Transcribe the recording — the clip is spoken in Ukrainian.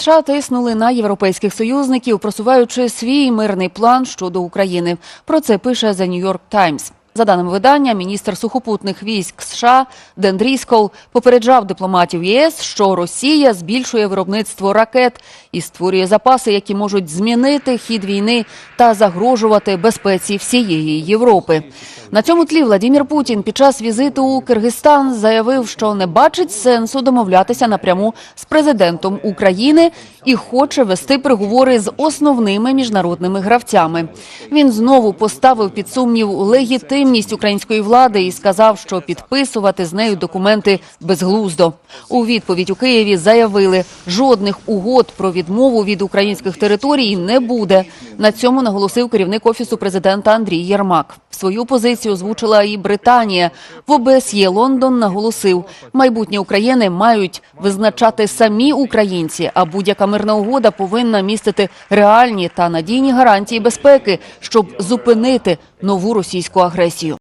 США тиснули на європейських союзників, просуваючи свій мирний план щодо України. Про це пише The New York Times. За даними видання, міністр сухопутних військ США Ден Дріскол попереджав дипломатів ЄС, що Росія збільшує виробництво ракет і створює запаси, які можуть змінити хід війни та загрожувати безпеці всієї Європи. На цьому тлі Владімір Путін під час візиту у Киргизстан заявив, що не бачить сенсу домовлятися напряму з президентом України і хоче вести переговори з основними міжнародними гравцями. Він знову поставив під сумнів легітимність української влади і сказав, що підписувати з нею документи безглуздо. У відповідь у Києві заявили, жодних угод про відмову від українських територій не буде. На цьому наголосив керівник офісу президента Андрій Єрмак. Свою позицію озвучила і Британія. В ОБСЄ Лондон наголосив, майбутнє України мають визначати самі українці, а будь-яка мирна угода повинна містити реальні та надійні гарантії безпеки, щоб зупинити нову російську агресію. You.